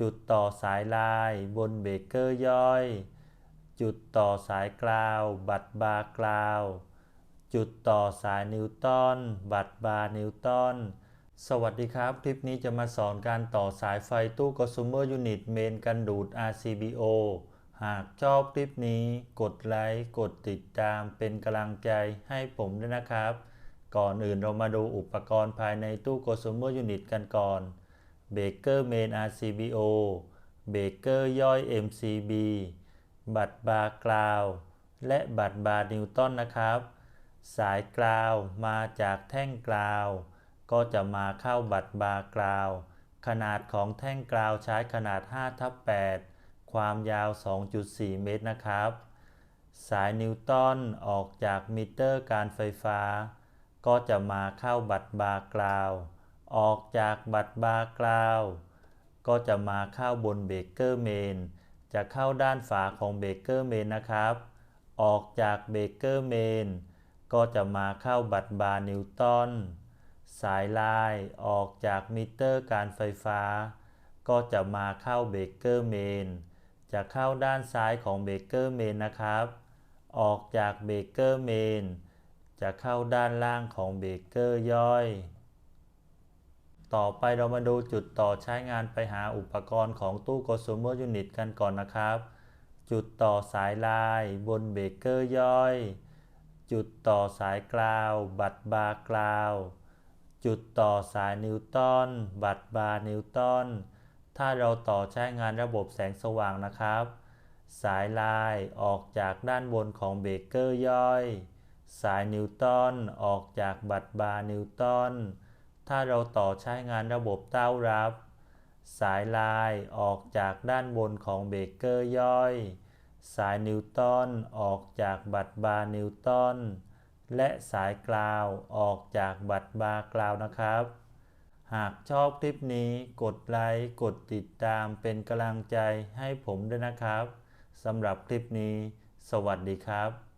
จุดต่อสายลายบนเบรกเกอร์ย่อย จุดต่อสายกราว บัตรบาร์กราว จุดต่อสายนิวตันบัตรบาร์นิวตันสวัสดีครับ คลิปนี้จะมาสอนการต่อสายไฟตู้ Consumer Unit เมนกันดูด RCBO หากชอบคลิปนี้ กดไลค์ กดติดตามเป็นกำลังใจให้ผมด้วยนะครับ ก่อนอื่นเรามาดูอุปกรณ์ภายในตู้ Consumer Unit กันก่อน เบเกอร์เมน RCBO เบเกอร์ย่อย MCB บัตรบาร์กราว และบัตรบาร์นิวตันนะครับ สายกราวมาจากแท่งกราว ก็จะมาเข้าบัตรบาร์กราว ขนาดของแท่งกราวใช้ขนาด5ทับ8ความยาว 2.4 เมตรนะครับ สายนิวตันออกจากมิเตอร์การไฟฟ้า ก็จะมาเข้าบัตรบาร์กราว ออกจากบัตรบาร์กราว ก็จะมาเข้าบนเบเกอร์เมนจะเข้าด้านฝาของเบเกอร์เมนนะครับ ออกจากเบเกอร์เมนก็จะมาเข้าบัตรบาร์นิวตันสายลายออกจากมิเตอร์การไฟฟ้า ก็จะมาเข้าเบเกอร์เมนจะเข้าด้านซ้ายของเบเกอร์เมนนะครับ ออกจากเบเกอร์เมนจะเข้าด้านล่างของเบเกอร์ย่อย ต่อไปเรามาดูจุดต่อใช้งานไปหาอุปกรณ์ของตู้ Consumer Unit กันก่อนนะครับ จุดต่อสายลายบนเบเกอร์ย่อย จุดต่อสายกราว บัตรบาร์กราว จุดต่อสายนิวตันบัตรบาร์นิวตันถ้าเราต่อใช้งานระบบแสงสว่างนะครับ สายลายออกจากด้านบนของเบเกอร์ย่อย สายนิวตันออกจากบัตรบาร์นิวตัน ถ้าเราต่อใช้งานระบบเต้ารับ สายลายออกจากด้านบนของเบเกอร์ย่อย สายนิวตันออกจากบัตรบาร์นิวตันและสายกราวออกจากบัตรบาร์กราวนะครับ หากชอบคลิปนี้กดไลค์ กดติดตามเป็นกำลังใจให้ผมด้วยนะครับสำหรับคลิปนี้ สวัสดีครับ